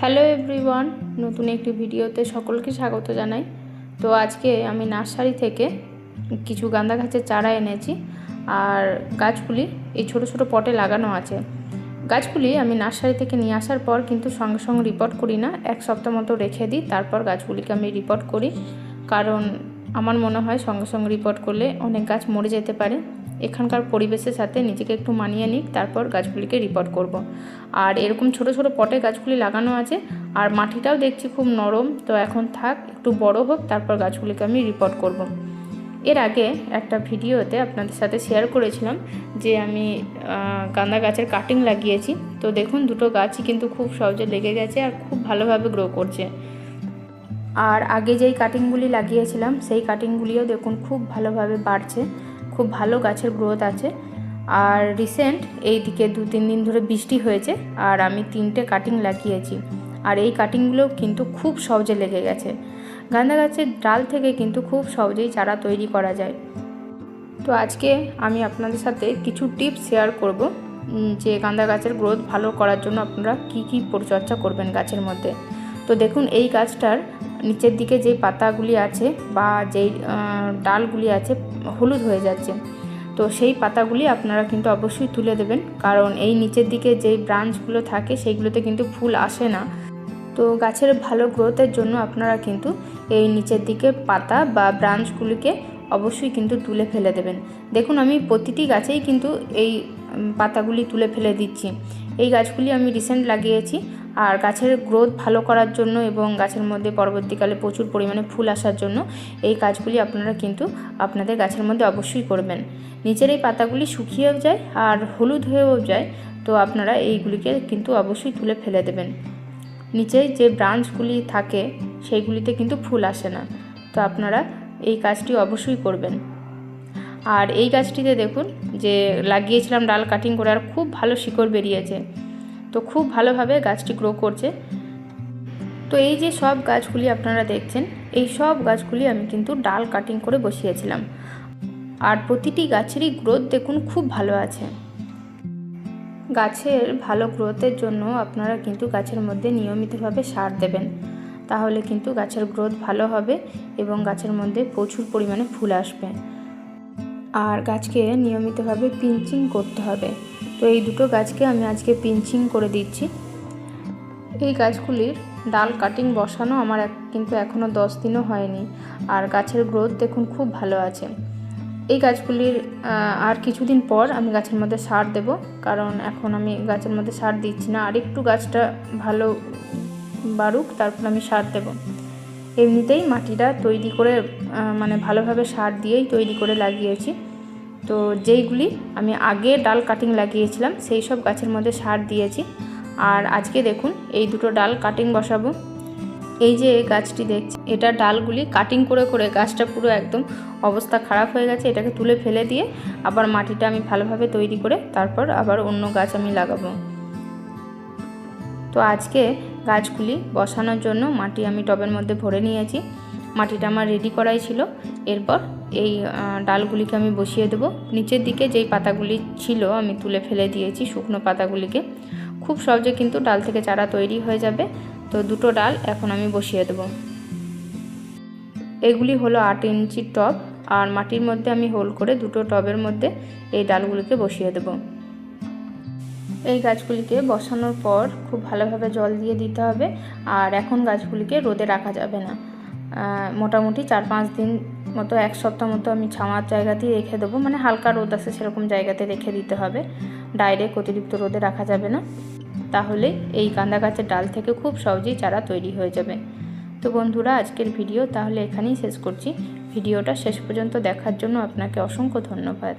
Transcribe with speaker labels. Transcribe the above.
Speaker 1: Hello everyone নতুন একটি ভিডিওতে সকলকে স্বাগত জানাই। তো আজকে আমি নার্সারি থেকে কিছু গাঁদা গাছের চারা এনেছি আর গাছগুলি এই ছোট ছোট পটে লাগানো আছে। গাছগুলি আমি নার্সারি থেকে নিয়ে আসার পর কিন্তু সঙ্গে সঙ্গে রিপোর্ট করি না, এক সপ্তাহ মতো রেখে দিই, তারপর গাছগুলিকে আমি রিপোর্ট করি। কারণ আমার মনে হয় সঙ্গে সঙ্গে রিপোর্ট করলে অনেক গাছ মরে যেতে পারে। এখানকার পরিবেশের সাথে নিজেকে একটু মানিয়ে নিক, তারপর গাছগুলিকে রিপোর্ট করব। আর এরকম ছোট ছোট পটে গাছগুলি লাগানো আছে, আর মাটিটাও দেখছি খুব নরম তো এখন থাক, একটু বড় হোক, তারপর গাছগুলিকে আমি রিপোর্ট করব। এর আগে একটা ভিডিওতে আপনাদের সাথে শেয়ার করেছিলাম যে আমি গাঁদা গাছের কাটিং লাগিয়েছি তো দেখুন, দুটো গাছই কিন্তু খুব সহজে লেগে গেছে আর খুব ভালোভাবে গ্রো করছে আর আগে যেই কাটিংগুলি লাগিয়েছিলাম, সেই কাটিংগুলিও দেখুন খুব ভালোভাবে বাড়ছে খুব ভালো গাছের গ্রোথ আছে। আর রিসেন্ট এই দিকে দু, তিন দিন ধরে বৃষ্টি হয়েছে আর আমি তিনটে কাটিং লাগিয়েছি। আর এই কাটিংগুলো কিন্তু খুব সহজে লেগে গেছে। গাঁদা গাছের ডাল থেকে কিন্তু খুব সহজেই চারা তৈরি করা যায়। তো আজকে আমি আপনাদের সাথে কিছু টিপস শেয়ার করব যে গাঁদা গাছের গ্রোথ ভালো করার জন্য আপনারা কি কি পরিচর্যা করবেন গাছের মধ্যে। তো দেখুন, এই গাছটার নিচের দিকে যেই পাতাগুলি আছে বা যেই ডালগুলি আছে হলুদ হয়ে যাচ্ছে। তো সেই পাতাগুলি আপনারা কিন্তু অবশ্যই তুলে দেবেন, কারণ এই নিচের দিকে যেই ব্রাঞ্চগুলো থাকে সেইগুলোতে কিন্তু ফুল আসে না। তো গাছের ভালো গ্রোথের জন্য আপনারা কিন্তু এই নিচের দিকে পাতা বা ব্রাঞ্চগুলিকে অবশ্যই কিন্তু তুলে ফেলে দেবেন। দেখুন, আমি প্রতিটি গাছেই কিন্তু এই পাতাগুলি তুলে ফেলে দিচ্ছি। এই গাছগুলি আমি রিসেন্ট লাগিয়েছি। আর গাছের গ্রোথ ভালো করার জন্য এবং গাছের মধ্যে পরবর্তীকালে প্রচুর পরিমাণে ফুল আসার জন্য এই কাজগুলি আপনারা কিন্তু আপনাদের গাছের মধ্যে অবশ্যই করবেন। নিচের এই পাতাগুলি শুকিয়েও যায় আর হলুদ হয়েও যায়, তো আপনারা এইগুলিকে কিন্তু অবশ্যই তুলে ফেলে দেবেন। নিচে যে ব্রাঞ্চগুলি থাকে সেইগুলিতে কিন্তু ফুল আসে না, তো আপনারা এই কাজটি অবশ্যই করবেন। আর এই গাছটিতে দেখুন যে লাগিয়েছিলাম ডাল কাটিং করে আর খুব ভালো শিকড় বেরিয়েছে। তো খুব ভালোভাবে গাছটি গ্রো করছে। তো এই যে সব গাছগুলি আপনারা দেখছেন, এই সব গাছগুলি আমি কিন্তু ডাল কাটিং করে বসিয়েছিলাম। আর প্রতিটি গাছেরই গ্রোথ দেখুন খুব ভালো আছে। গাছের ভালো গ্রোথের জন্য আপনারা কিন্তু গাছের মধ্যে নিয়মিতভাবে সার দেবেন। তাহলে কিন্তু গাছের গ্রোথ ভালো হবে এবং গাছের মধ্যে প্রচুর পরিমাণে ফুল আসবে। আর গাছকে নিয়মিতভাবে পিঞ্চিং করতে হবে। তো এই দুটো গাছকে আমি আজকে পিঞ্চিং করে দিচ্ছি। এই গাছগুলির ডাল কাটিং বসানো আমার কিন্তু এখনও দশ দিনও হয়নি। আর গাছের গ্রোথ দেখুন, খুব ভালো আছে। এই গাছগুলির আর কিছুদিন পর আমি গাছের মধ্যে সার দেব, কারণ এখন আমি গাছের মধ্যে সার দিচ্ছি না। আর একটু গাছটা ভালো বাড়ুক, তারপর আমি সার দেব। এমনিতেই মাটিটা তৈরি করে মানে ভালোভাবে সার দিয়েই তৈরি করে লাগিয়েছি। তো যেইগুলি আমি আগে ডাল কাটিং লাগিয়েছিলাম, সেই সব গাছের মধ্যে সার দিয়েছি। আর আজকে দেখুন, এই দুটো ডাল কাটিং বসাবো। এই যে গাছটি দেখছি এটা ডালগুলি কাটিং করে করে গাছটা পুরো একদম অবস্থা খারাপ হয়ে গেছে, এটাকে তুলে ফেলে দিয়ে আবার মাটিটা আমি ভালোভাবে তৈরি করে তারপর আবার অন্য গাছ আমি লাগাবো। তো আজকে গাছগুলি বসানোর জন্য মাটি আমি টবের মধ্যে ভরে নিয়েছি। মাটিটা আমার রেডি করাই ছিল। এরপর এই ডালগুলিকে আমি বসিয়ে দেবো। নিচের দিকে যেই পাতাগুলি ছিল আমি তুলে ফেলে দিয়েছি শুকনো পাতাগুলিকে। খুব সহজে কিন্তু ডাল থেকে চারা তৈরি হয়ে যাবে। তো দুটো ডাল এখন আমি বসিয়ে দেবো। এগুলি হলো আট ইঞ্চির টব আর মাটির মধ্যে আমি হোল করে দুটো টবের মধ্যে এই ডালগুলিকে বসিয়ে দেবো। এই গাছগুলিকে বসানোর পর খুব ভালোভাবে জল দিয়ে দিতে হবে। আর এখন গাছগুলিকে রোদে রাখা যাবে না। মোটামুটি চার পাঁচ দিন মতো, এক সপ্তাহ মতো আমি ছামার জায়গাতেই রেখে দেবো। মানে হালকা রোদ আছে সেরকম জায়গাতে রেখে দিতে হবে। ডাইরেক্ট অতিরিক্ত রোদে রাখা যাবে না। তাহলে এই কান্দা গাছের ডাল থেকে খুব সহজেই চারা তৈরি হয়ে যাবে। তো বন্ধুরা, আজকের ভিডিও তাহলে এখানেই শেষ করছি। ভিডিওটা শেষ পর্যন্ত দেখার জন্য আপনাকে অসংখ্য ধন্যবাদ।